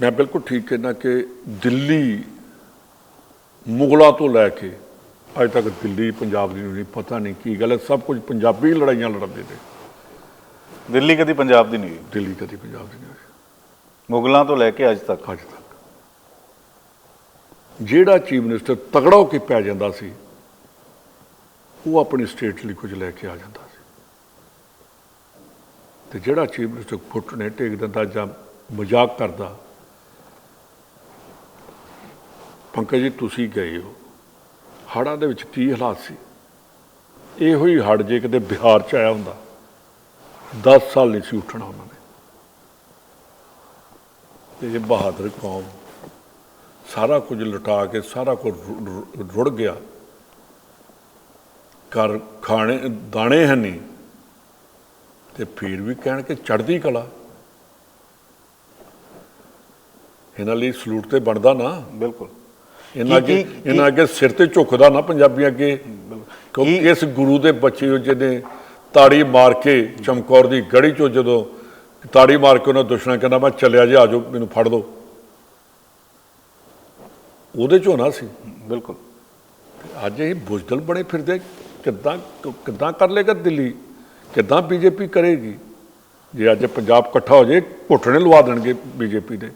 ਮੈਂ ਬਿਲਕੁਲ ਠੀਕ ਕਹਿਣਾ ਕਿ ਦਿੱਲੀ ਮੁਗਲਾਂ ਤੋਂ ਲੈ ਕੇ ਅੱਜ ਤੱਕ ਦਿੱਲੀ ਪੰਜਾਬ ਦੀ ਨਹੀਂ ਪਤਾ ਨਹੀਂ ਕੀ ਗੱਲ ਹੈ ਸਭ ਕੁਝ ਪੰਜਾਬੀ ਲੜਾਈਆਂ ਲੜਦੇ ਨੇ। ਦਿੱਲੀ ਕਦੀ ਪੰਜਾਬ ਦੀ ਨਹੀਂ ਹੋਈ। ਦਿੱਲੀ ਕਦੀ ਪੰਜਾਬ ਦੀ ਨਹੀਂ ਹੋਈ। ਮੁਗਲਾਂ ਤੋਂ ਲੈ ਕੇ ਅੱਜ ਤੱਕ। ਅੱਜ ਤੱਕ। ਜਿਹੜਾ ਚੀਫ ਮਿਨਿਸਟਰ ਤਗੜਾ ਹੋ ਕੇ ਪੈ ਜਾਂਦਾ ਸੀ ਉਹ ਆਪਣੀ ਸਟੇਟ ਲਈ ਕੁਝ ਲੈ ਕੇ ਆ ਜਾਂਦਾ ਸੀ। ਤੇ ਜਿਹੜਾ ਚੀਫ ਮਿਨਿਸਟਰ ਘੁੱਟਣੇ ਟੇਕ ਦਿੰਦਾ ਜਾਂ ਮਜ਼ਾਕ ਕਰਦਾ ਪੰਕਜ ਜੀ, ਤੁਸੀਂ ਗਏ ਹੋ। ਹੜ੍ਹਾਂ ਦੇ ਵਿੱਚ ਕੀ ਹਾਲਾਤ ਸੀ? ਇਹੋ ਹੀ ਹੜ੍ਹ ਜੇ ਕਿਤੇ ਬਿਹਾਰ ਚ ਆਇਆ ਹੁੰਦਾ। 10 ਸਾਲ ਨਹੀਂ ਸੀ ਉੱਠਣਾ ਉਹਨਾਂ ਨੇ। ਤੇ ਇਹ ਬਹਾਦਰ ਕੌਮ ਸਾਰਾ ਕੁਝ ਲੁਟਾ ਕੇ, ਸਾਰਾ ਕੁਝ ਰੁੜ ਗਿਆ। ਘਰ ਖਾਣੇ, ਦਾਣੇ ਹੈ ਨਹੀਂ। ਤੇ ਫਿਰ ਵੀ ਕਹਿਣ ਕਿ ਚੜ੍ਹਦੀ ਕਲਾ। ਇਹਨਾਂ ਲਈ ਸਲੂਟ ਤੇ ਬਣਦਾ ਨਾ। ਬਿਲਕੁਲ। ਇਹਨਾਂ ਅੱਗੇ ਇਹਨਾਂ ਅੱਗੇ ਸਿਰ ਤੇ ਝੁਕਦਾ ਨਾ ਪੰਜਾਬੀ ਅੱਗੇ। ਕਿਉਂਕਿ ਇਸ ਗੁਰੂ ਦੇ ਬੱਚੇ ਹੋ ਜਿਹਨੇ ਤਾੜੀ ਮਾਰ ਕੇ ਚਮਕੌਰ ਦੀ ਗੜੀ ਚੋਂ ਜਦੋਂ ਤਾੜੀ ਮਾਰ ਕੇ ਉਹਨਾਂ ਦੁਸ਼ਮਣ ਕਹਿੰਦਾ ਮੈਂ ਚੱਲਿਆ ਜੀ ਆਜੋ ਮੈਨੂੰ ਫੜ ਲਓ ਉਹਦੇ ਚੋਂ ਨਾ ਸੀ। ਬਿਲਕੁਲ। ਅੱਜ ਇਹ ਬੁਜ਼ਦਲ ਬਣੇ ਫਿਰਦੇ ਕਿੱਦਾਂ ਕਿੱਦਾਂ ਕਰ ਲੇਗਾ ਦਿੱਲੀ? ਕਿੱਦਾਂ ਬੀਜੇਪੀ ਕਰੇਗੀ? ਜੇ ਅੱਜ ਪੰਜਾਬ ਇਕੱਠਾ ਹੋ ਜਾਏ ਘੁੱਟਣੇ ਲਵਾ ਦੇਣਗੇ ਬੀਜੇਪੀ ਦੇ।